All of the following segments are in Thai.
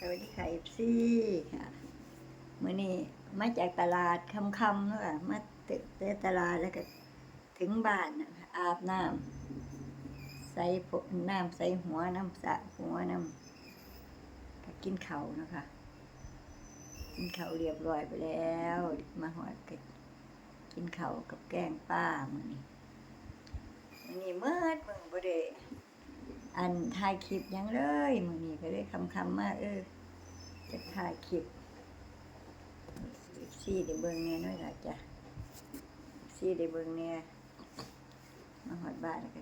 สวัสดีค่ะเอฟซีค่ะมื่อนี้มาจากตลาดคำคำๆเนาะค่ะมาตึกเตะตลาดแล้วก็ถึงบ้านนะคะอาบน้ำใส่ผมน้ำใส่หัวน้ำสระหัวน้ำก็กินเขานะคะ กินเขาเรียบร้อยไปแล้ว มาหอดก,กินเขากับแกงป้ามื่อนี้มื่อนี้เมื่อเมื่อบ่ได้ อันถ่ายคลิปยังเลยมือนี้ก็เลยคำคำมาเออจะถ่ายคลิปซี่ได้เบิงแหน่น้อยล่ะจ้ะซี่ได้เบิงแหน่ยมาหอดบ้านก็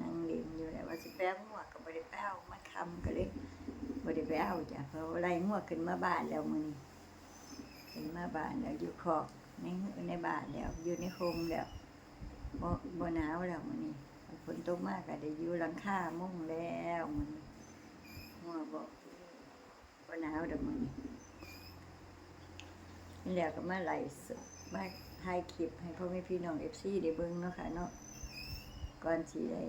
นั่งเล่นอยู่แล้วว่าสิแป้งวก็บ่ได้ไปเอามาคำก็เลยบ่ได้ไปเอาจ้ะเพราะว่าไล่งวขึ้นมาบ้านแล้วมือนี้ขึ้นมาบ้านแล้วอยู่คอกในในบ้านแล้วอยู่ในโฮมแล้วบ่บ่หนาวแล้วมือนี้ ฝนตกมากก็ได้อยู่หลังคามุ้งแล้วมื้อนี้งัวบอกก็หนาวเดี๋ยวมันนี่แหละก็มาไหล่สดมาถ่ายคลิปให้พ่อแม่พี่น้องเอฟซีได้เบิ่งเนาะค่ะเนาะก่อนสิได้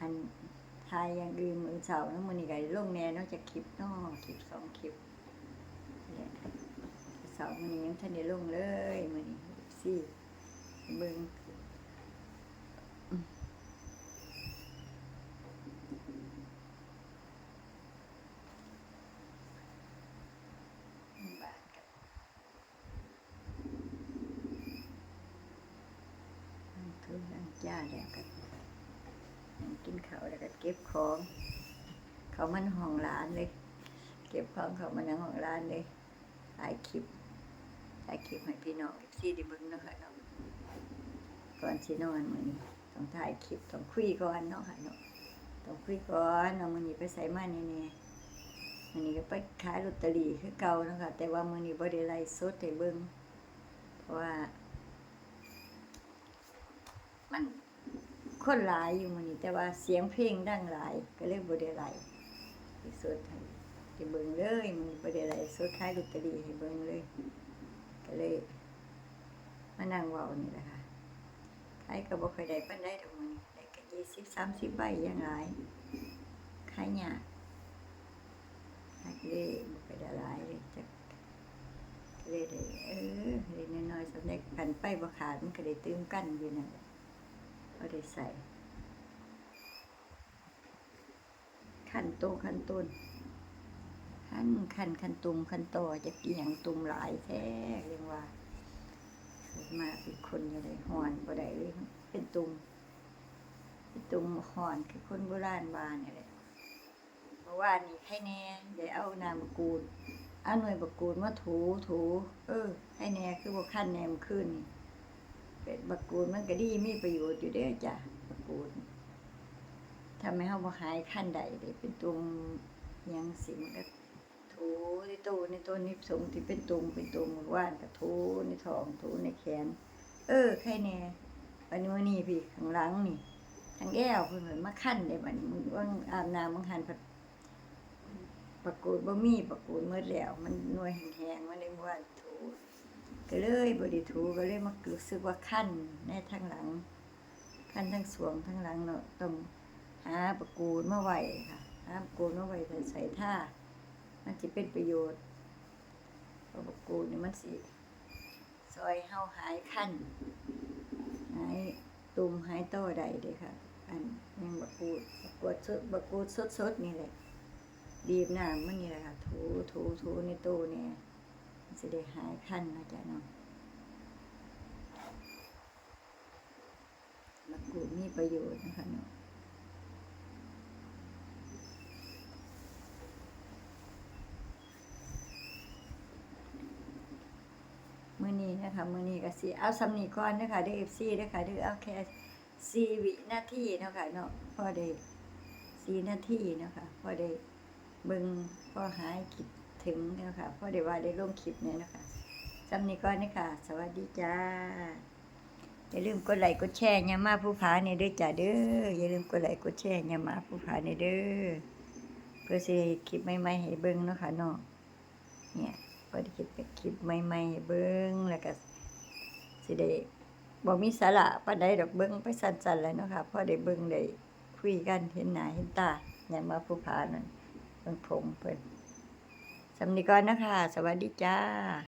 อันถ่ายอย่างอื่นมือเช้าเนาะมื้อนี้ก็ได้ลงแน่นอกจากคลิปเนาะคลิปสองคลิปนี่แหละเสาร์มื้อนี้ยังทันได้ลงเลยมื้อนี้เอฟซีเบิ่งบ้านกันนั่นคือล้านแล้วก็กินข้าวแล้วก็เก็บของ เขามันห้องร้านเลย เก็บของเขามันในห้องร้านเลยถ่ายคลิปถ่ายคลิปให้พี่น้องซีได้เบิ่งเนาะค่ะเนาะก่อนสินอนมือนี้ต้องถ่ายคลิปต้องคุยก่อนเนาะค่ะเนาะต้องคุยก่อนเนาะมือนี้ไปใส่มาแน่ๆมือนี้ก็ไปขายลอตเตอรี่คือเก่าเนาะค่ะแต่ว่ามือนี้บ่ไดไลสดให้เบิ่งเพราะว่า มัน คนหลายอยู่มื้อนี้แต่ว่าเสียงเพลงดังหลาย ก็เลยบ่ได้ไลฟ์สดให้เบิ่งเลยมื้อนี้บ่ได้ไลฟ์สดขายลอตเตอรี่ให้เบิ่งเลย ก็เลย มานั่งเว้านี่แหละค่ะขายก็บ่ค่อยได้ปานใดดอกมื้อนี้ได้แค่20 30ใบย่างหลายขายยากขายเลยบ่ค่อยได้หลายเลยจักเลยได้เออเล็กน้อยๆสำเร็จกันไปบ่ขาดมันก็ได้ตื่มกันอยู่นั่นแหละ บ่ได้ใส่ ขั้นโตขั้นต้นขันขันขันตุมขันต่อจะเกี่ยงตุมหลายแท้เรียกว่ามาเป็นคนอยู่ในหอนบ่ได้เลยเป็นตุมเป็นตุมหอนคือคนโบราณบ้านนี่แหละเมื่อวานนี้ให้แน่ได้เอาน้ำมะกรูดเอาหน่วยมะกรูดมาถูถู เออ ให้แน่คือว่ขั้นแนมขึ้นนี่ เป็ดมะกรูดมันก็ดีมีประโยชน์อยู่เด้อจ้ะมะกรูดทำให้เฮาบ่หายขั้นใดได้เป็นตุมยังสิมันก็ถูในตู้ในต้นนิบสงที่เป็นตุ่มเป็นตุ่มว่านกับถูในท้องถูในแขน เออใครแน่อันนี้วันนี้พี่ข้างหลังนี่ทางแก้วเพิ่นเหมือนมาคั่นได้บัดนี้มึงว่าอาบน้ำมึงหันผัดปรากฏบ่มีปรากฏหมดแล้ว มันนวยแห้งๆมันเลยว่านถู ก็เลยบ่ได้ถูก็เลยมารู้สึกว่าคั่นในทางหลังคั่นทั้งสวงทั้งหลังเนาะต้องหาปรากฏมาไหวค่ะหาปรากฏมาไหว้ใส่ท่ามันจะเป็นประโยชน์เพระกูนี่มันสิซอยเฮาหายคันหายตุ่มหายต้อใดเด้ค่ะ อันยังบักกูดบักกูดสดบกูดสดสดๆนี่แหละดีบน้ำมันนี่แหละค่ะถูถูถูในตู้เนี่ย สิได้หายคันนะจ๊ะเนาะบักกูดมีประโยชน์นะคะเนาะมื้อนี้นะคะมื้อนี้ก็สิเอาสำนีก่อนนะคะเด้อ FC เด้อค่ะเด้อเอาแค่4วินาทีเนาะค่ะเนาะพอได้4นาทีเนาะค่ะพอได้เบิ่งพอหายคิด ถึงนะค่ะพ่อได้ว่าได้ลงคลิปเนี่ยนะคะสำนี้ก่อนนะคะสวัสดีจ้า อย่าลืมกดไลค์กดแชร์ยามาผู้ผาเนี่ยด้อจ้าเด้อ อย่าลืมกดไลค์กดแชร์ยามาผู้ผาเนี่ยเด้อ เพื่อสิได้คลิปใหม่ๆให้เบิ่งเนาะค่ะเนาะเนี่ยก็ได้คลิปคลิปใหม่ๆให้เบิ้งแล้วก็สิได้บ่มีสาระปานใดดอกเบิ้งไปสั้นๆแล้วเนาะค่ะพ่อได้เบิ้งได้คุยกันเห็นหน้าเห็นตาอย่างมาผู้ผานั่นเบิ่งผมเพิ่น สำนีก่อนนะคะ สวัสดีจ้า